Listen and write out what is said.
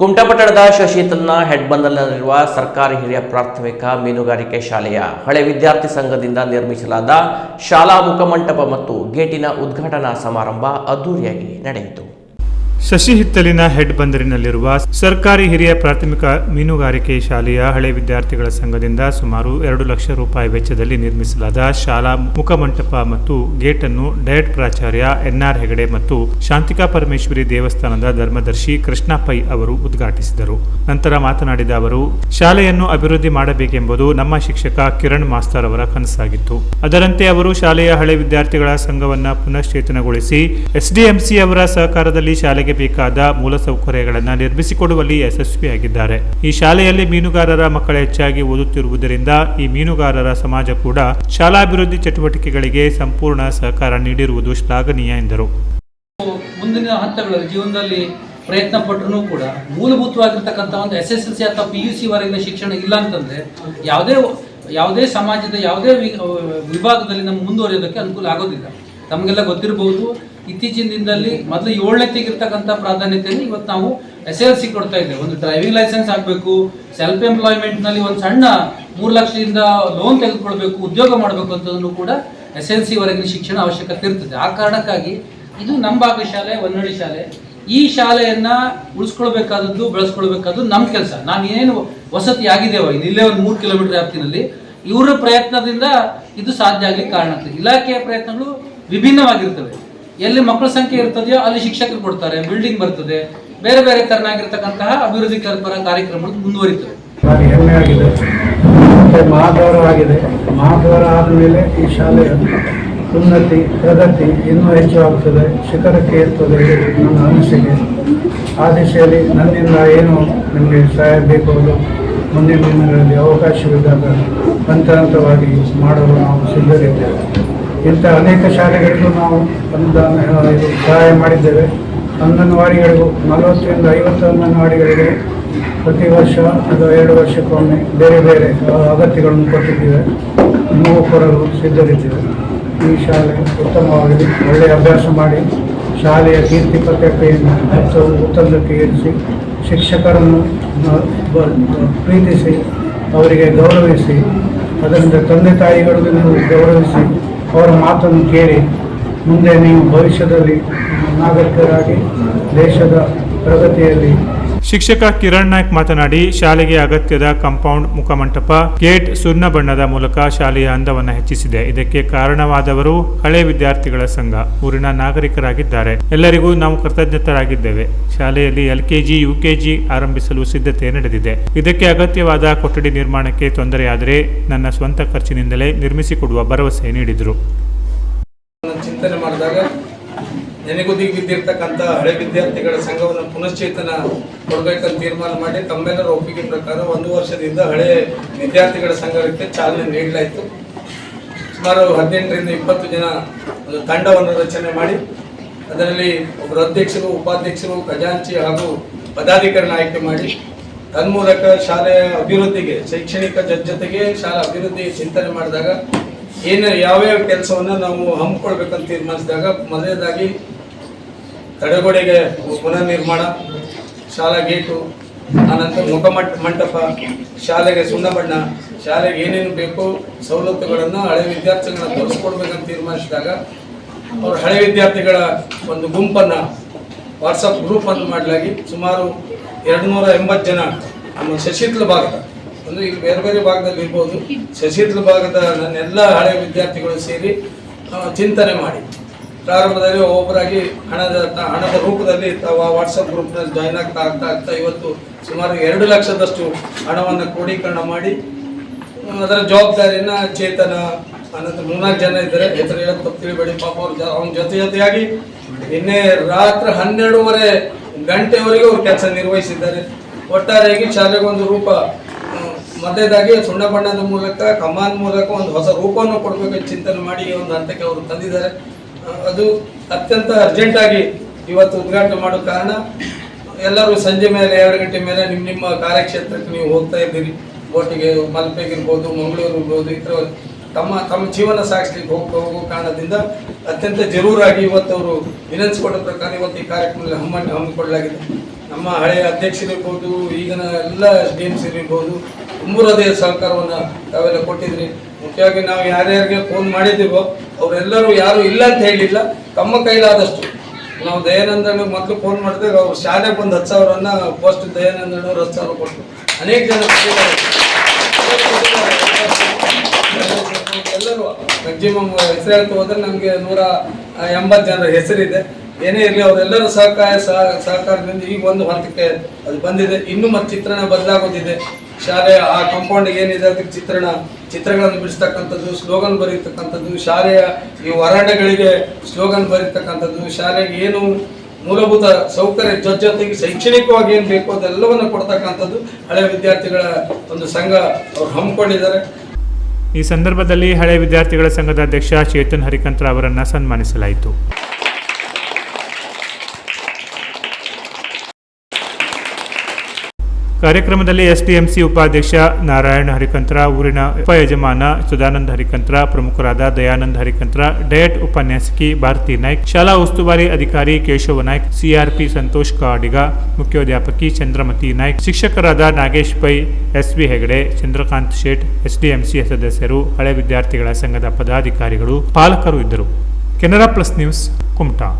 ಕುಮಟಪಟ್ಟಣದ ಶಶಿತಲ್ನ ಹೆಡ್ಬಂದಲ್ನಲ್ಲಿರುವ ಸರ್ಕಾರಿ ಹಿರಿಯ ಪ್ರಾಥಮಿಕ ಮೀನುಗಾರಿಕೆ ಶಾಲೆಯ ಹಳೆ ವಿದ್ಯಾರ್ಥಿ ಸಂಘದಿಂದ ನಿರ್ಮಿಸಲಾದ ಶಾಲಾ ಮುಖಮಂಟಪ ಮತ್ತು ಗೇಟಿನ ಉದ್ಘಾಟನಾ ಸಮಾರಂಭ ಅದ್ದೂರಿಯಾಗಿ ನಡೆಯಿತು. ಶಶಿ ಹಿತ್ತಲಿನ ಹೆಡ್ ಬಂದರಿನಲ್ಲಿರುವ ಸರ್ಕಾರಿ ಹಿರಿಯ ಪ್ರಾಥಮಿಕ ಮೀನುಗಾರಿಕೆ ಶಾಲೆಯ ಹಳೆ ವಿದ್ಯಾರ್ಥಿಗಳ ಸಂಘದಿಂದ ಸುಮಾರು ಎರಡು ಲಕ್ಷ ರೂಪಾಯಿ ವೆಚ್ಚದಲ್ಲಿ ನಿರ್ಮಿಸಲಾದ ಶಾಲಾ ಮುಖಮಂಟಪ ಮತ್ತು ಗೇಟ್ ಅನ್ನು ಡಯಟ್ ಪ್ರಾಚಾರ್ಯ ಎನ್ಆರ್ ಹೆಗಡೆ ಮತ್ತು ಶಾಂತಿಕಾ ಪರಮೇಶ್ವರಿ ದೇವಸ್ಥಾನದ ಧರ್ಮದರ್ಶಿ ಕೃಷ್ಣ ಪೈ ಅವರು ಉದ್ಘಾಟಿಸಿದರು. ನಂತರ ಮಾತನಾಡಿದ ಅವರು, ಶಾಲೆಯನ್ನು ಅಭಿವೃದ್ಧಿ ಮಾಡಬೇಕೆಂಬುದು ನಮ್ಮ ಶಿಕ್ಷಕ ಕಿರಣ್ ಮಾಸ್ತರ್ ಅವರ ಕನಸಾಗಿತ್ತು. ಅದರಂತೆ ಅವರು ಶಾಲೆಯ ಹಳೆ ವಿದ್ಯಾರ್ಥಿಗಳ ಸಂಘವನ್ನು ಪುನಶ್ಚೇತನಗೊಳಿಸಿ ಎಸ್ಡಿಎಂಸಿ ಅವರ ಸಹಕಾರದಲ್ಲಿ ಶಾಲೆಗೆ ಬೇಕಾದ ಮೂಲಸೌಕರ್ಯಗಳನ್ನು ನಿರ್ಮಿಸಿಕೊಡುವಲ್ಲಿ ಯಶಸ್ವಿಯಾಗಿದ್ದಾರೆ. ಈ ಶಾಲೆಯಲ್ಲಿ ಮೀನುಗಾರರ ಮಕ್ಕಳು ಹೆಚ್ಚಾಗಿ ಓದುತ್ತಿರುವುದರಿಂದ ಈ ಮೀನುಗಾರರ ಸಮಾಜ ಕೂಡ ಶಾಲಾಭಿವೃದ್ಧಿ ಚಟುವಟಿಕೆಗಳಿಗೆ ಸಂಪೂರ್ಣ ಸಹಕಾರ ನೀಡಿರುವುದು ಶ್ಲಾಘನೀಯ ಎಂದರು. ಮುಂದಿನ ಹಂತಗಳಲ್ಲಿ ಜೀವನದಲ್ಲಿ ಪ್ರಯತ್ನ ಪಟ್ಟರೂ ಕೂಡ ಮೂಲಭೂತವಾಗಿರ್ತಕ್ಕಂಥ ಒಂದು ಎಸ್ ಎಸ್ ಎಲ್ ಸಿ ಅಥವಾ ಪಿ ಯು ಸಿ ವರೆಗಿನ ಶಿಕ್ಷಣ ಇಲ್ಲ ಅಂತಂದ್ರೆ ಯಾವುದೇ ಯಾವುದೇ ಸಮಾಜದ ಯಾವುದೇ ವಿಭಾಗದಲ್ಲಿ ನಮ್ಮ ಮುಂದುವರಿಯೋದಕ್ಕೆ ಅನುಕೂಲ ಆಗೋದಿಲ್ಲ. ತಮಗೆಲ್ಲ ಗೊತ್ತಿರಬಹುದು ಇತ್ತೀಚಿನ ದಿನದಲ್ಲಿ ಮೊದಲು ಏಳನೇತಿಗಿರ್ತಕ್ಕಂಥ ಪ್ರಾಧಾನ್ಯತೆಯನ್ನು ಇವತ್ತು ನಾವು ಎಸ್ ಎಲ್ ಸಿ ಕೊಡ್ತಾ ಇದ್ದೇವೆ. ಒಂದು ಡ್ರೈವಿಂಗ್ ಲೈಸೆನ್ಸ್ ಆಗಬೇಕು ಸೆಲ್ಫ್ ಎಂಪ್ಲಾಯ್ಮೆಂಟ್ನಲ್ಲಿ ಒಂದು ಸಣ್ಣ ಮೂರು ಲಕ್ಷದಿಂದ ಲೋನ್ ತೆಗೆದುಕೊಳ್ಬೇಕು, ಉದ್ಯೋಗ ಮಾಡಬೇಕು ಅಂತದನ್ನು ಕೂಡ ಎಸ್ ಎಲ್ ಸಿ ಶಿಕ್ಷಣ ಅವಶ್ಯಕತೆ ಇರ್ತದೆ. ಆ ಕಾರಣಕ್ಕಾಗಿ ಇದು ನಮ್ಮ ಭಾಗ ಶಾಲೆ ಒನ್ನಡಿ ಶಾಲೆ. ಈ ಶಾಲೆಯನ್ನ ಉಳಿಸ್ಕೊಳ್ಬೇಕಾದದ್ದು, ಬೆಳೆಸ್ಕೊಳ್ಬೇಕಾದ್ದು ನಮ್ಮ ಕೆಲಸ. ನಾನು ಏನು ವಸತಿ ಆಗಿದ್ದೇವೆ ಇಲ್ಲೇ ಒಂದು ಮೂರು ಕಿಲೋಮೀಟರ್ ವ್ಯಾಪ್ತಿನಲ್ಲಿ. ಇವರ ಪ್ರಯತ್ನದಿಂದ ಇದು ಸಾಧ್ಯ ಆಗಲಿಕ್ಕೆ ಕಾರಣ ಇಲಾಖೆಯ ಪ್ರಯತ್ನಗಳು ವಿಭಿನ್ನವಾಗಿರ್ತವೆ. ಎಲ್ಲಿ ಮಕ್ಕಳ ಸಂಖ್ಯೆ ಇರ್ತದೆಯೋ ಅಲ್ಲಿ ಶಿಕ್ಷಕರು ಕೊಡ್ತಾರೆ ಬಿಲ್ಡಿಂಗ್ ಬರ್ತದೆ. ಬೇರೆ ಬೇರೆ ತರನಾಗಿರ್ತಕ್ಕಂತಹ ಅಭಿವೃದ್ಧಿ ಕಲ್ಪರ ಕಾರ್ಯಕ್ರಮಗಳು ಮುಂದುವರಿತವೆ. ಹೆಮ್ಮೆ ಆಗಿದೆ. ಮಹಾದ್ವಾರ ಆಗಿದೆ. ಈ ಶಾಲೆಯ ಉನ್ನತಿ, ಪ್ರಗತಿ ಇನ್ನೂ ಹೆಚ್ಚು ಆಗ್ತದೆ ಶಿಖರಕ್ಕೆ ಇರ್ತದೆ ನನ್ನ ಅನಿಸಿಕೆ. ಆ ದಿಶೆಯಲ್ಲಿ ನನ್ನಿಂದ ಏನು ನಿಮಗೆ ಸಹಾಯ ಬೇಕು ಮುಂದಿನ ದಿನಗಳಲ್ಲಿ ಅವಕಾಶವಿದ್ದಾಗ ಹಂತ ಹಂತವಾಗಿ ಮಾಡಲು ನಾವು ಸಿದ್ಧರಿದ್ದೇವೆ. ಇಂಥ ಅನೇಕ ಶಾಲೆಗಳಿಗೂ ನಾವು ಅನುದಾನ ಸಹಾಯ ಮಾಡಿದ್ದೇವೆ. ಅಂಗನವಾಡಿಗಳಿಗೂ, ನಲವತ್ತರಿಂದ ಐವತ್ತು ಅಂಗನವಾಡಿಗಳಿಗೆ ಪ್ರತಿ ವರ್ಷ ಅಥವಾ ಎರಡು ವರ್ಷಕ್ಕೊಮ್ಮೆ ಬೇರೆ ಬೇರೆ ಅಗತ್ಯಗಳನ್ನು ಕೊಟ್ಟಿದ್ದೇವೆ. ನೋವು ಕೊಡಲು ಸಿದ್ಧರಿದ್ದೇವೆ. ಈ ಶಾಲೆ ಉತ್ತಮವಾಗಿ ಒಳ್ಳೆಯ ಅಭ್ಯಾಸ ಮಾಡಿ ಶಾಲೆಯ ಕೀರ್ತಿ ಪತ್ರಿಕೆಯನ್ನು ಹೆಚ್ಚು ಉತ್ತಮಕ್ಕೆ ಏರಿಸಿ ಶಿಕ್ಷಕರನ್ನು ಪ್ರೀತಿಸಿ, ಅವರಿಗೆ ಗೌರವಿಸಿ, ಅದರಿಂದ ತಂದೆ ತಾಯಿಗಳಿಗೂ ಗೌರವಿಸಿ ಅವರ ಮಾತನ್ನು ಕೇಳಿ ಮುಂದೆ ನೀವು ಭವಿಷ್ಯದಲ್ಲಿ ನಾಗರಿಕರಾಗಿ ದೇಶದ ಪ್ರಗತಿಯಲ್ಲಿ ಶಿಕ್ಷಕ ಕಿರಣ್ ನಾಯ್ಕ್ ಮಾತನಾಡಿ, ಶಾಲೆಗೆ ಅಗತ್ಯದ ಕಾಂಪೌಂಡ್ ಮುಖಮಂಟಪ, ಗೇಟ್ ಸುಣ್ಣ ಬಣ್ಣದ ಮೂಲಕ ಶಾಲೆಯ ಅಂದವನ್ನು ಹೆಚ್ಚಿಸಿದೆ. ಇದಕ್ಕೆ ಕಾರಣವಾದವರು ಹಳೆ ವಿದ್ಯಾರ್ಥಿಗಳ ಸಂಘ. ಊರಿನ ನಾಗರಿಕರಾಗಿದ್ದಾರೆ. ಎಲ್ಲರಿಗೂ ನಾವು ಕೃತಜ್ಞತರಾಗಿದ್ದೇವೆ. ಶಾಲೆಯಲ್ಲಿ ಎಲ್ಕೆಜಿ, ಯುಕೆಜಿ ಆರಂಭಿಸಲು ಸಿದ್ಧತೆ ನಡೆದಿದೆ. ಇದಕ್ಕೆ ಅಗತ್ಯವಾದ ಕೊಠಡಿ ನಿರ್ಮಾಣಕ್ಕೆ ತೊಂದರೆಯಾದರೆ ನನ್ನ ಸ್ವಂತ ಖರ್ಚಿನಿಂದಲೇ ನಿರ್ಮಿಸಿಕೊಡುವ ಭರವಸೆ ನೀಡಿದರು. ಚಿಂತನೆ ಮಾಡಿದಾಗ ನೆನೆಗುದಿಗೆ ಬಿದ್ದಿರ್ತಕ್ಕಂಥ ಹಳೆ ವಿದ್ಯಾರ್ಥಿಗಳ ಸಂಘವನ್ನು ಪುನಶ್ಚೇತನ ಕೊಡಬೇಕಂತ ತೀರ್ಮಾನ ಮಾಡಿ ತಮ್ಮೆಲ್ಲರ ಒಪ್ಪಿಗೆ ಪ್ರಕಾರ ಒಂದು ವರ್ಷದಿಂದ ಹಳೆ ವಿದ್ಯಾರ್ಥಿಗಳ ಸಂಘಕ್ಕೆ ಚಾಲನೆ ನೀಡಲಾಯಿತು. ಸುಮಾರು ಹದಿನೆಂಟರಿಂದ ಇಪ್ಪತ್ತು ಜನ ಒಂದು ತಂಡವನ್ನು ರಚನೆ ಮಾಡಿ, ಅದರಲ್ಲಿ ಒಬ್ಬರು ಅಧ್ಯಕ್ಷರು, ಉಪಾಧ್ಯಕ್ಷರು, ಖಜಾಂಚಿ ಹಾಗೂ ಪದಾಧಿಕಾರಿನ ಆಯ್ಕೆ ಮಾಡಿ, ತನ್ಮೂಲಕ ಶಾಲೆಯ ಅಭಿವೃದ್ಧಿಗೆ, ಶೈಕ್ಷಣಿಕ ಜೊತೆಗೆ ಶಾಲಾ ಅಭಿವೃದ್ಧಿ ಚಿಂತನೆ ಮಾಡಿದಾಗ ಏನು ಯಾವ್ಯಾವ ಕೆಲಸವನ್ನು ನಾವು ಹಮ್ಮಿಕೊಳ್ಬೇಕಂತ ತೀರ್ಮಾನಿಸಿದಾಗ ಮೊದಲನೇದಾಗಿ ತಡೆಗೋಡೆಗೆ ಪುನರ್ ನಿರ್ಮಾಣ ಶಾಲಾ ಗೇಟು, ಆನಂತರ ಮುಖಮಟ್ ಮಂಟಪ, ಶಾಲೆಗೆ ಸುಣ್ಣ ಬಣ್ಣ ಶಾಲೆಗೆ ಏನೇನು ಬೇಕು ಸವಲತ್ತುಗಳನ್ನು ಹಳೆ ವಿದ್ಯಾರ್ಥಿಗಳನ್ನ ತೋರಿಸ್ಕೊಡ್ಬೇಕಂತ ತೀರ್ಮಾನಿಸಿದಾಗ ಅವರು ಹಳೆ ವಿದ್ಯಾರ್ಥಿಗಳ ಒಂದು ಗುಂಪನ್ನು ವಾಟ್ಸಪ್ ಗ್ರೂಪನ್ನು ಮಾಡಲಾಗಿ ಸುಮಾರು ಎರಡು ನೂರ ಎಂಬತ್ತು ಜನ ನಮ್ಮ ಶಶಿತ್ಲ ಭಾಗದ, ಅಂದರೆ ಇಲ್ಲಿ ಬೇರೆ ಬೇರೆ ಭಾಗದಲ್ಲಿ ಇರ್ಬೋದು, ಶಶಿತ್ಲ ಭಾಗದ ನನ್ನೆಲ್ಲ ಹಳೆ ವಿದ್ಯಾರ್ಥಿಗಳು ಸೇರಿ ಚಿಂತನೆ ಮಾಡಿ. ಪ್ರಾರಂಭದಲ್ಲಿ ಒಬ್ಬರಾಗಿ ಹಣದ ಹಣದ ರೂಪದಲ್ಲಿ ತಾವು ವಾಟ್ಸಪ್ ಗ್ರೂಪ್ನಲ್ಲಿ ಜಾಯ್ನ್ ಆಗ್ತಾ ಆಗ್ತಾ ಆಗ್ತಾ ಇವತ್ತು ಸುಮಾರು ಎರಡು ಲಕ್ಷದಷ್ಟು ಹಣವನ್ನು ಕ್ರೋಢೀಕರಣ ಮಾಡಿ, ಅದರ ಜವಾಬ್ದಾರಿಯನ್ನ ಚೇತನ ಅನಂತರ ಮೂರ್ನಾಲ್ಕು ಜನ ಇದ್ದಾರೆ. ಹೆಸರು ಹೇಳೋದು ತಪ್ಪು ತಿಳಿಬೇಡಿ. ಪಾಪ ಅವ್ರ ಅವ್ನ ಜೊತೆ ಜೊತೆಯಾಗಿ ನಿನ್ನೆ ರಾತ್ರಿ ಹನ್ನೆರಡೂವರೆ ಗಂಟೆವರೆಗೂ ಅವ್ರು ಕೆಲಸ ನಿರ್ವಹಿಸಿದ್ದಾರೆ. ಒಟ್ಟಾರೆಯಾಗಿ ಶಾಲೆಗೊಂದು ರೂಪ ಮೊದಲೇದಾಗಿ ಸುಣ್ಣ ಬಣ್ಣದ ಮೂಲಕ, ಕಮಾನ್ ಮೂಲಕ ಒಂದು ಹೊಸ ರೂಪವನ್ನು ಕೊಡಬೇಕು ಚಿಂತನೆ ಮಾಡಿ ಒಂದು ಹಂತಕ್ಕೆ ಅವರು ತಂದಿದ್ದಾರೆ. ಅದು ಅತ್ಯಂತ ಅರ್ಜೆಂಟಾಗಿ ಇವತ್ತು ಉದ್ಘಾಟನೆ ಮಾಡೋ ಕಾರಣ ಎಲ್ಲರೂ ಸಂಜೆ ಮೇಲೆ ಎರಡು ಗಂಟೆ ಮೇಲೆ ನಿಮ್ಮ ನಿಮ್ಮ ಕಾರ್ಯಕ್ಷೇತ್ರಕ್ಕೆ ನೀವು ಹೋಗ್ತಾ ಇದ್ದೀರಿ. ಬೋಟಿಗೆ ಮಲ್ಪೆಗಿರ್ಬೋದು, ಮಂಗಳೂರು ಇರ್ಬೋದು ಈ ಥರ ತಮ್ಮ ತಮ್ಮ ಜೀವನ ಸಾಗಿಸ್ಲಿಕ್ಕೆ ಹೋಗ್ತಾ ಹೋಗೋ ಕಾರಣದಿಂದ ಅತ್ಯಂತ ಜರೂರಾಗಿ ಇವತ್ತು ಅವರು ವಿನಂತಿಸಿಕೊಂಡ ಪ್ರಕಾರ ಇವತ್ತು ಈ ಕಾರ್ಯಕ್ರಮದಲ್ಲಿ ಹಮ್ಮ ಹಮ್ಮಿಕೊಳ್ಳಲಾಗಿದೆ. ನಮ್ಮ ಹಳೆಯ ಅಧ್ಯಕ್ಷರಿರ್ಬೋದು ಈಗಿನ ಎಲ್ಲ ಡಿ ಎಂ ಸಿ ಇರ್ಬೋದು ತುಂಬ ಹೃದಯ ಸಹಕಾರವನ್ನು ತಾವೆಲ್ಲ ಕೊಟ್ಟಿದ್ರಿ. ಮುಖ್ಯವಾಗಿ ನಾವು ಯಾರ್ಯಾರಿಗೆ ಫೋನ್ ಮಾಡಿದ್ದೀವೋ ಅವರೆಲ್ಲರೂ ಯಾರು ಇಲ್ಲ ಅಂತ ಹೇಳಿಲ್ಲ. ತಮ್ಮ ಕೈಲಾದಷ್ಟು. ನಾವು ದಯಾನಂದನ ಮೊದಲು ಫೋನ್ ಮಾಡಿದಾಗ ಅವ್ರು ಶಾಲೆಗೆ ಬಂದು ಹತ್ತು ಸಾವಿರನ್ನ ಪೋಸ್ಟ್ ದಯಾನಂದನ ಹತ್ತು ಸಾವಿರ ಕೊಟ್ಟರು ಅನೇಕ ಜನ. ಎಲ್ಲರೂ ಮ್ಯಾಕ್ಸಿಮಮ್ ಹೆಸರು ಹೋದ್ರೆ ನಮಗೆ ನೂರ ಎಂಬತ್ತು ಜನರ ಹೆಸರಿದೆ. ಏನೇ ಇರಲಿ, ಅವರೆಲ್ಲರೂ ಸಹಕಾರ, ಸಹ- ಸಹಕಾರದಿಂದ ಈಗ ಒಂದು ಹಂತಕ್ಕೆ ಅದು ಬಂದಿದೆ. ಇನ್ನೂ ಮತ್ತೆ ಚಿತ್ರಣ ಬದಲಾಗೋದಿದೆ ಶಾಲೆಯ ಆ ಕಾಂಪೌಂಡ್ ಏನಿದೆ, ಅದಕ್ಕೆ ಚಿತ್ರಣ, ಚಿತ್ರಗಳನ್ನು ಬಿಡಿಸ್ತಕ್ಕಂಥದ್ದು ಸ್ಲೋಗನ್ ಬರೀತಕ್ಕಂಥದ್ದು ಶಾಲೆಯ ಈ ವರಾಂಡಗಳಿಗೆ ಸ್ಲೋಗನ್ ಬರೀತಕ್ಕಂಥದ್ದು ಶಾಲೆಗೆ ಏನು ಮೂಲಭೂತ ಸೌಕರ್ಯ ಜೊತೆ ಜೊತೆಗೆ ಶೈಕ್ಷಣಿಕವಾಗಿ ಏನು ಬೇಕು ಅದೆಲ್ಲವನ್ನು ಕೊಡ್ತಕ್ಕಂಥದ್ದು ಹಳೆ ವಿದ್ಯಾರ್ಥಿಗಳ ಒಂದು ಸಂಘ ಅವ್ರು ಹಮ್ಮಿಕೊಂಡಿದ್ದಾರೆ. ಈ ಸಂದರ್ಭದಲ್ಲಿ ಹಳೆ ವಿದ್ಯಾರ್ಥಿಗಳ ಸಂಘದ ಅಧ್ಯಕ್ಷ ಚೇತನ್ ಹರಿಕಂತ್ರ ಅವರನ್ನು ಸನ್ಮಾನಿಸಲಾಯಿತು. ಕಾರ್ಯಕ್ರಮದಲ್ಲಿ ಎಸ್ಡಿಎಂಸಿ ಉಪಾಧ್ಯಕ್ಷ ನಾರಾಯಣ ಹರಿಕಂತ್ರ, ಊರಿನ ಉಪಯಜಮಾನ ಸದಾನಂದ ಹರಿಕಂತ್ರ, ಪ್ರಮುಖರಾದ ದಯಾನಂದ ಹರಿಕಂತ್ರ, ಡಯಟ್ ಉಪನ್ಯಾಸಕಿ ಭಾರತಿ ನಾಯ್ಕ್, ಶಾಲಾ ಉಸ್ತುವಾರಿ ಅಧಿಕಾರಿ ಕೇಶವ ನಾಯ್ಕ್, ಸಿಆರ್ಪಿ ಸಂತೋಷ್ ಕಾಡಿಗ ಮುಖ್ಯೋಧ್ಯಾಪಕಿ ಚಂದ್ರಮತಿ ನಾಯ್ಕ್, ಶಿಕ್ಷಕರಾದ Nagesh Pai S V Hegde, Chandrakant Shet, SDMC ಸದಸ್ಯರು, ಹಳೆ ವಿದ್ಯಾರ್ಥಿಗಳ ಸಂಘದ ಪದಾಧಿಕಾರಿಗಳು, ಪಾಲಕರು ಇದ್ದರು. Canara plus news Kumta.